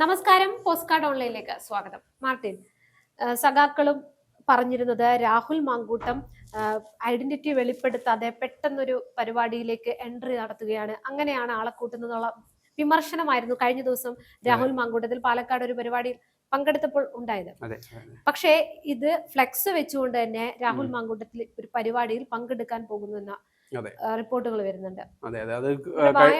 നമസ്കാരം post card ഓൺലൈനിലേക്ക് സ്വാഗതം. Martin സഖാക്കളും പറഞ്ഞിരുന്നത് രാഹുൽ മാങ്കൂട്ടം ഐഡന്റിറ്റി വെളിപ്പെടുത്താതെ പെട്ടെന്നൊരു പരിപാടിയിലേക്ക് എൻട്രി നടത്തുകയാണ്. അങ്ങനെയാണ് ആളെ കൂട്ടുന്നതെന്നുള്ള വിമർശനമായിരുന്നു കഴിഞ്ഞ ദിവസം രാഹുൽ മാങ്കൂട്ടത്തിൽ പാലക്കാട് ഒരു പരിപാടിയിൽ പങ്കെടുത്തപ്പോൾ ഉണ്ടായത്. പക്ഷേ ഇത് ഫ്ലെക്സ് വെച്ചുകൊണ്ട് തന്നെ രാഹുൽ മാങ്കൂട്ടത്തിൽ ഒരു പരിപാടിയിൽ പങ്കെടുക്കാൻ പോകുന്നു എന്ന. റിപ്പോർട്ടുകൾ വരുന്നുണ്ട്. അതെ അതെ. അത്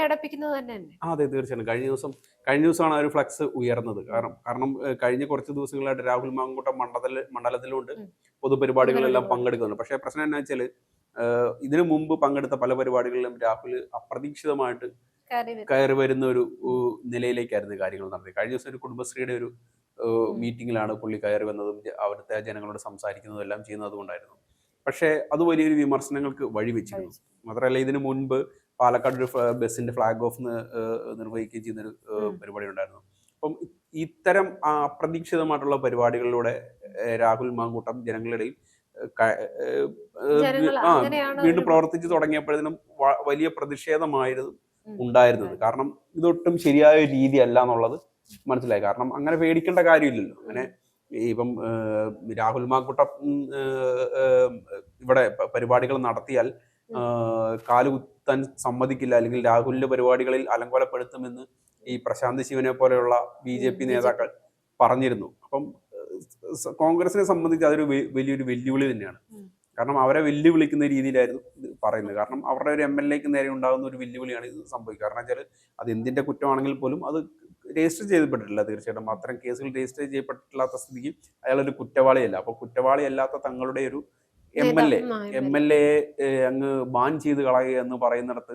അടപ്പിക്കുന്നത് തന്നെ അതെ തീർച്ചയായും കഴിഞ്ഞ ദിവസം കഴിഞ്ഞ ദിവസമാണ് ആ ഒരു ഫ്ലക്സ് ഉയർന്നത്. കാരണം കാരണം കഴിഞ്ഞ കുറച്ച് ദിവസങ്ങളായിട്ട് രാഹുൽ മാങ്കൂട്ടം മണ്ഡല മണ്ഡലത്തിലുണ്ട്. പൊതുപരിപാടികളെല്ലാം. പങ്കെടുക്കുന്നുണ്ട്. പക്ഷേ പ്രശ്നം എന്നാ വെച്ചാൽ ഇതിനു മുമ്പ് പങ്കെടുത്ത പല പരിപാടികളിലും രാഹുൽ അപ്രതീക്ഷിതമായിട്ട് കയറി വരുന്ന ഒരു നിലയിലേക്കായിരുന്നു കാര്യങ്ങൾ നടന്നത്. കഴിഞ്ഞ ദിവസം ഒരു കുടുംബശ്രീയുടെ ഒരു മീറ്റിംഗിലാണ് പുള്ളി കയറി വന്നതും അവിടുത്തെ ജനങ്ങളോട് സംസാരിക്കുന്നതും എല്ലാം ചെയ്യുന്നത് കൊണ്ടായിരുന്നു. പക്ഷേ അത് വലിയൊരു വിമർശനങ്ങൾക്ക് വഴിവെച്ചിരുന്നു മാത്രമല്ല ഇതിനു മുൻപ് പാലക്കാട് ഒരു ബസ്സിന്റെ ഫ്ലാഗ് ഓഫ് നിർവഹിക്കുകയും ചെയ്യുന്ന ഒരു പരിപാടി ഉണ്ടായിരുന്നു അപ്പം ഇത്തരം അപ്രതീക്ഷിതമായിട്ടുള്ള പരിപാടികളിലൂടെ രാഹുൽ മാങ്കൂട്ടം ജനങ്ങളുടെ ഇടയിൽ ഏഹ് ക- ഏഹ് ഏഹ് ജനങ്ങൾ ആ, വീണ്ടും പ്രവർത്തിച്ചു തുടങ്ങിയപ്പോഴതിനും വലിയ പ്രതിഷേധമായിരുന്നു ഉണ്ടായിരുന്നത്. കാരണം ഇതൊട്ടും ശരിയായ രീതി അല്ല എന്നുള്ളത് മനസ്സിലായി. കാരണം അങ്ങനെ പേടിക്കേണ്ട കാര്യമില്ലല്ലോ. അങ്ങനെ ഇപ്പം രാഹുൽ മാങ്കുട്ടം ഇവിടെ പരിപാടികൾ നടത്തിയാൽ കാലുകുത്താൻ സമ്മതിക്കില്ല. അല്ലെങ്കിൽ രാഹുലിന്റെ പരിപാടികളിൽ അലങ്കോലപ്പെടുത്തുമെന്ന് ഈ പ്രശാന്ത് ശിവനെ പോലെയുള്ള ബി ജെ പി നേതാക്കൾ പറഞ്ഞിരുന്നു. അപ്പം കോൺഗ്രസിനെ സംബന്ധിച്ച് അതൊരു വലിയൊരു വെല്ലുവിളി തന്നെയാണ്. കാരണം അവരെ വെല്ലുവിളിക്കുന്ന രീതിയിലായിരുന്നു പറയുന്നത്. കാരണം അവരുടെ ഒരു എം എൽ എക്ക് നേരെ ഉണ്ടാകുന്ന ഒരു വെല്ലുവിളിയാണ് ഇത് സംഭവിക്കുക. കാരണം വെച്ചാൽ അത് എന്തിന്റെ കുറ്റമാണെങ്കിൽ പോലും അത് രജിസ്റ്റർ ചെയ്യപ്പെട്ടിട്ടില്ല തീർച്ചയായിട്ടും. അത്തരം കേസുകൾ രജിസ്റ്റർ ചെയ്യപ്പെട്ടിട്ടില്ലാത്ത സ്ഥിതിക്ക് അയാളൊരു കുറ്റവാളിയല്ല. അപ്പൊ കുറ്റവാളിയല്ലാത്ത തങ്ങളുടെ ഒരു M L A M L A അങ്ങ് ബാൻ ചെയ്ത് കളയുക എന്ന് പറയുന്നിടത്ത്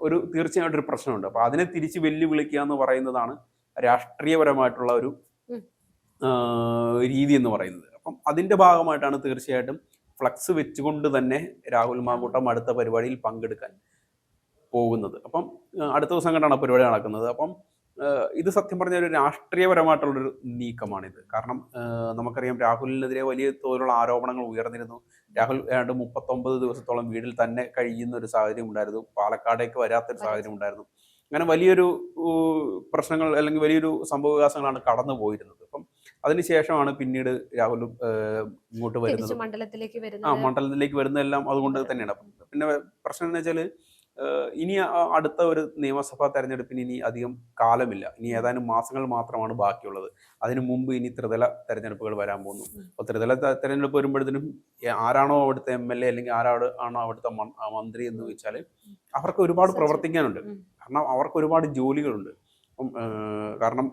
ഒരു തീർച്ചയായിട്ടും ഒരു പ്രശ്നമുണ്ട്. അപ്പൊ അതിനെ തിരിച്ച് വെല്ലുവിളിക്കുക എന്ന് പറയുന്നതാണ് രാഷ്ട്രീയപരമായിട്ടുള്ള ഒരു. രീതി എന്ന് പറയുന്നത്. അപ്പം അതിന്റെ ഭാഗമായിട്ടാണ് തീർച്ചയായിട്ടും ഫ്ലക്സ് വെച്ചുകൊണ്ട് തന്നെ രാഹുൽ മാങ്കൂട്ടം അടുത്ത പരിപാടിയിൽ പങ്കെടുക്കാൻ പോകുന്നത്. അപ്പം അടുത്ത ദിവസം കണ്ടാണ് പരിപാടി നടക്കുന്നത്. അപ്പം ഇത് സത്യം പറഞ്ഞാൽ ഒരു രാഷ്ട്രീയപരമായിട്ടുള്ളൊരു നീക്കമാണിത്. കാരണം നമുക്കറിയാം രാഹുലിനെതിരെ വലിയ തോതിലുള്ള ആരോപണങ്ങൾ ഉയർന്നിരുന്നു. രാഹുൽ ഏതാണ്ട് മുപ്പത്തൊമ്പത് ദിവസത്തോളം വീട്ടിൽ തന്നെ കഴിയുന്ന ഒരു സാഹചര്യം ഉണ്ടായിരുന്നു. പാലക്കാടേക്ക് വരാത്തൊരു സാഹചര്യം ഉണ്ടായിരുന്നു. അങ്ങനെ വലിയൊരു പ്രശ്നങ്ങൾ അല്ലെങ്കിൽ വലിയൊരു സംഭവവികാസങ്ങളാണ് കടന്നു പോയിരുന്നത്. അപ്പം അതിനുശേഷമാണ് പിന്നീട് രാഹുൽ ഇങ്ങോട്ട് വരുന്നത്. ആ മണ്ഡലത്തിലേക്ക് വരുന്നതെല്ലാം അതുകൊണ്ട് തന്നെയാണ്. പിന്നെ പ്രശ്നം എന്ന് വെച്ചാൽ ഇനി അടുത്ത ഒരു നിയമസഭാ തെരഞ്ഞെടുപ്പിന് ഇനി അധികം കാലമില്ല. ഇനി ഏതാനും മാസങ്ങൾ മാത്രമാണ് ബാക്കിയുള്ളത്. അതിനു മുമ്പ് ഇനി ത്രിതല തെരഞ്ഞെടുപ്പുകൾ വരാൻ പോകുന്നു. അപ്പോൾ ത്രിതല തെരഞ്ഞെടുപ്പ് വരുമ്പോഴത്തേനും ആരാണോ അവിടുത്തെ എം എൽ എ അല്ലെങ്കിൽ ആരാണ് ആണോ അവിടുത്തെ മന്ത്രി എന്ന് വെച്ചാൽ അവർക്ക് ഒരുപാട് പ്രവർത്തിക്കാനുണ്ട്. കാരണം അവർക്ക് ഒരുപാട് ജോലികളുണ്ട്. അപ്പം കാരണം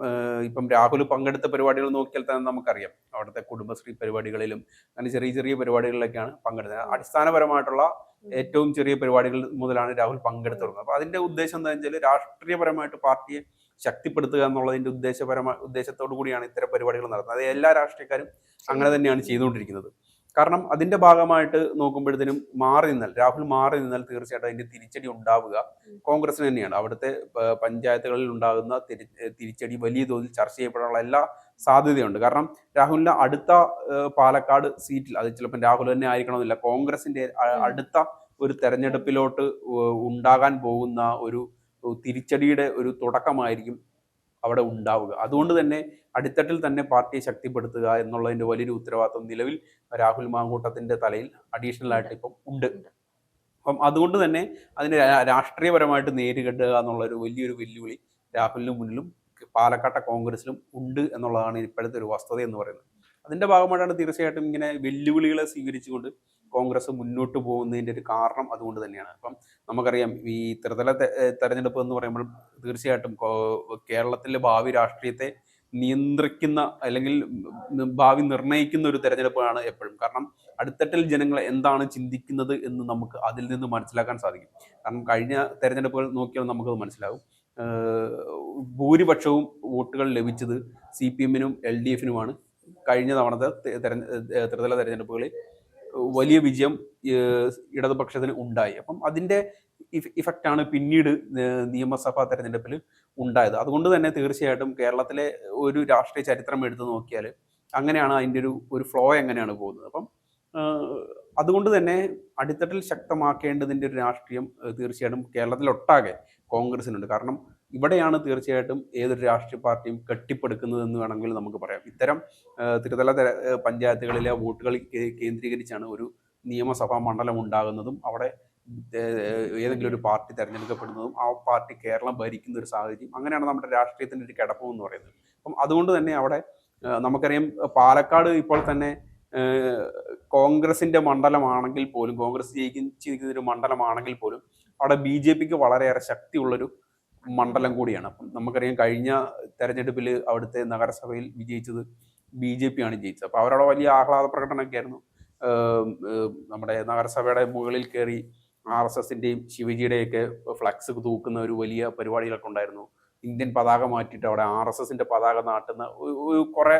ഇപ്പം രാഹുൽ പങ്കെടുത്ത പരിപാടികൾ നോക്കിയാൽ തന്നെ നമുക്കറിയാം. അവിടുത്തെ കുടുംബശ്രീ പരിപാടികളിലും അങ്ങനെ ചെറിയ ചെറിയ പരിപാടികളിലൊക്കെയാണ് പങ്കെടുത്തത്. അടിസ്ഥാനപരമായിട്ടുള്ള ഏറ്റവും ചെറിയ പരിപാടികൾ മുതലാണ് രാഹുൽ പങ്കെടുത്തു തുടങ്ങുന്നത്. അപ്പൊ അതിന്റെ ഉദ്ദേശം എന്താണെന്ന് വെച്ചാൽ രാഷ്ട്രീയപരമായിട്ട് പാർട്ടിയെ ശക്തിപ്പെടുത്തുക എന്നുള്ളതിന്റെ ഉദ്ദേശപരമായ ഉദ്ദേശത്തോടു കൂടിയാണ് ഇത്തരം പരിപാടികൾ നടത്തുന്നത്. അത് എല്ലാ രാഷ്ട്രീയക്കാരും അങ്ങനെ തന്നെയാണ് ചെയ്തുകൊണ്ടിരിക്കുന്നത്. കാരണം അതിന്റെ ഭാഗമായിട്ട് നോക്കുമ്പോഴത്തേനും മാറി നിന്നാൽ രാഹുൽ മാറി നിന്നാൽ തീർച്ചയായിട്ടും അതിന്റെ തിരിച്ചടി ഉണ്ടാവുക കോൺഗ്രസിന് തന്നെയാണ്. അവിടുത്തെ പഞ്ചായത്തുകളിൽ ഉണ്ടാകുന്ന തിരി- തിരിച്ചടി വലിയ തോതിൽ ചർച്ച ചെയ്യപ്പെടാനുള്ള എല്ലാ സാധ്യതയുണ്ട്. കാരണം രാഹുലിന്റെ അടുത്ത പാലക്കാട് സീറ്റിൽ അത് ചിലപ്പോൾ രാഹുൽ തന്നെ ആയിരിക്കണമെന്നില്ല കോൺഗ്രസിന്റെ അടുത്ത ഒരു തെരഞ്ഞെടുപ്പിലോട്ട് ഉണ്ടാകാൻ പോകുന്ന ഒരു തിരിച്ചടിയുടെ ഒരു തുടക്കമായിരിക്കും അവിടെ ഉണ്ടാവുക. അതുകൊണ്ട് തന്നെ അടിത്തട്ടിൽ തന്നെ പാർട്ടിയെ ശക്തിപ്പെടുത്തുക എന്നുള്ളതിന്റെ വലിയൊരു ഉത്തരവാദിത്വം നിലവിൽ രാഹുൽ മാങ്കൂട്ടത്തിന്റെ തലയിൽ അഡീഷണൽ ആയിട്ട് ഇപ്പം ഉണ്ട്. അപ്പം അതുകൊണ്ട് തന്നെ അതിനെ രാഷ്ട്രീയപരമായിട്ട് നേരിടുക എന്നുള്ളൊരു വലിയൊരു വെല്ലുവിളി രാഹുലിന് മുന്നിലും പാലക്കാട്ടെ കോൺഗ്രസിലും ഉണ്ട് എന്നുള്ളതാണ് ഇപ്പോഴത്തെ ഒരു വസ്തുത എന്ന് പറയുന്നത്. അതിന്റെ ഭാഗമായിട്ടാണ് തീർച്ചയായിട്ടും ഇങ്ങനെ വെല്ലുവിളികളെ സ്വീകരിച്ചുകൊണ്ട് കോൺഗ്രസ് മുന്നോട്ട് പോകുന്നതിന്റെ ഒരു കാരണം അതുകൊണ്ട് തന്നെയാണ്. അപ്പം നമുക്കറിയാം ഈ ത്രിതല തെരഞ്ഞെടുപ്പ് എന്ന് പറയുമ്പോൾ തീർച്ചയായിട്ടും കേരളത്തിലെ ഭാവി രാഷ്ട്രീയത്തെ നിയന്ത്രിക്കുന്ന അല്ലെങ്കിൽ ഭാവി നിർണയിക്കുന്ന ഒരു തെരഞ്ഞെടുപ്പാണ് എപ്പോഴും. കാരണം അടുത്തട്ടിൽ ജനങ്ങൾ എന്താണ് ചിന്തിക്കുന്നത് എന്ന് നമുക്ക് അതിൽ നിന്ന് മനസ്സിലാക്കാൻ സാധിക്കും. കാരണം കഴിഞ്ഞ തെരഞ്ഞെടുപ്പുകൾ നോക്കിയാൽ നമുക്കത് മനസ്സിലാകും. ഭൂരിപക്ഷവും വോട്ടുകൾ ലഭിച്ചത് സി പി എമ്മിനും എൽ ഡി എഫിനുമാണ്. കഴിഞ്ഞ തവണത്തെ ത്രിതല തെരഞ്ഞെടുപ്പുകളിൽ വലിയ വിജയം ഇടതുപക്ഷത്തിന് ഉണ്ടായി. അപ്പം അതിന്റെ ഇഫക്റ്റാണ് പിന്നീട് നിയമസഭാ തെരഞ്ഞെടുപ്പിൽ ഉണ്ടായത്. അതുകൊണ്ട് തന്നെ തീർച്ചയായിട്ടും കേരളത്തിലെ ഒരു രാഷ്ട്രീയ ചരിത്രം എടുത്തു നോക്കിയാൽ അങ്ങനെയാണ് അതിന്റെ ഒരു ഒരു ഫ്ലോ എങ്ങനെയാണ് പോകുന്നത്. അപ്പം അതുകൊണ്ട് തന്നെ അടിത്തട്ടിൽ ശക്തമാക്കേണ്ടതിന്റെ ഒരു രാഷ്ട്രീയം തീർച്ചയായിട്ടും കേരളത്തിലൊട്ടാകെ കോൺഗ്രസിനുണ്ട്. കാരണം ഇവിടെയാണ് തീർച്ചയായിട്ടും ഏതൊരു രാഷ്ട്രീയ പാർട്ടിയും കെട്ടിപ്പടുക്കുന്നത് എന്ന് വേണമെങ്കിൽ നമുക്ക് പറയാം. ഇത്തരം തിരുതല പഞ്ചായത്തുകളിലെ വോട്ടുകൾ കേന്ദ്രീകരിച്ചാണ് ഒരു നിയമസഭാ മണ്ഡലം ഉണ്ടാകുന്നതും അവിടെ ഏതെങ്കിലും ഒരു പാർട്ടി തിരഞ്ഞെടുക്കപ്പെടുന്നതും ആ പാർട്ടി കേരളം ഭരിക്കുന്ന ഒരു സാഹചര്യം. അങ്ങനെയാണ് നമ്മുടെ രാഷ്ട്രീയത്തിന്റെ ഒരു കിടപ്പം എന്ന് പറയുന്നത്. അപ്പം അതുകൊണ്ട് തന്നെ അവിടെ നമുക്കറിയാം പാലക്കാട് ഇപ്പോൾ തന്നെ കോൺഗ്രസിന്റെ മണ്ഡലമാണെങ്കിൽ പോലും കോൺഗ്രസ് ജയിക്കുന്ന ഒരു മണ്ഡലമാണെങ്കിൽ പോലും അവിടെ ബി ജെ പിക്ക് വളരെയേറെ ശക്തിയുള്ളൊരു മണ്ഡലം കൂടിയാണ്. അപ്പം നമുക്കറിയാം കഴിഞ്ഞ തെരഞ്ഞെടുപ്പിൽ അവിടുത്തെ നഗരസഭയിൽ വിജയിച്ചത് ബി ജെ പി ആണ് ജയിച്ചത്. അപ്പോൾ അവരവിടെ വലിയ ആഹ്ലാദ പ്രകടനമൊക്കെ ആയിരുന്നു നമ്മുടെ നഗരസഭയുടെ മുകളിൽ കയറി ആർ എസ് എസിന്റെയും ശിവജിയുടെയൊക്കെ ഫ്ലക്സ് തൂക്കുന്ന ഒരു വലിയ പരിപാടികളൊക്കെ ഉണ്ടായിരുന്നു. ഇന്ത്യൻ പതാക മാറ്റിയിട്ട് അവിടെ ആർ എസ് എസിന്റെ പതാക നാട്ടുന്ന ഒരു കുറെ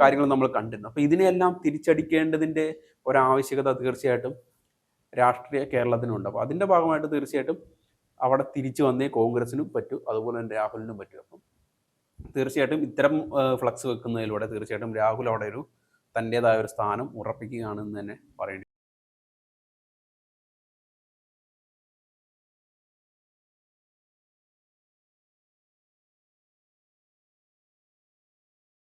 കാര്യങ്ങൾ നമ്മൾ കണ്ടിരുന്നു. അപ്പൊ ഇതിനെല്ലാം തിരിച്ചടിക്കേണ്ടതിന്റെ ഒരാവശ്യകത തീർച്ചയായിട്ടും രാഷ്ട്രീയ കേരളത്തിനുണ്ട്. അപ്പൊ അതിന്റെ ഭാഗമായിട്ട് തീർച്ചയായിട്ടും അവിടെ തിരിച്ചു വന്നേ കോൺഗ്രസിനും പറ്റൂ അതുപോലെ തന്നെ രാഹുലിനും പറ്റൂ. അപ്പം തീർച്ചയായിട്ടും ഇത്തരം ഫ്ലക്സ് വെക്കുന്നതിലൂടെ തീർച്ചയായിട്ടും രാഹുൽ അവിടെ ഒരു തന്റെതായ ഒരു സ്ഥാനം ഉറപ്പിക്കുകയാണെന്ന് തന്നെ പറയേണ്ടി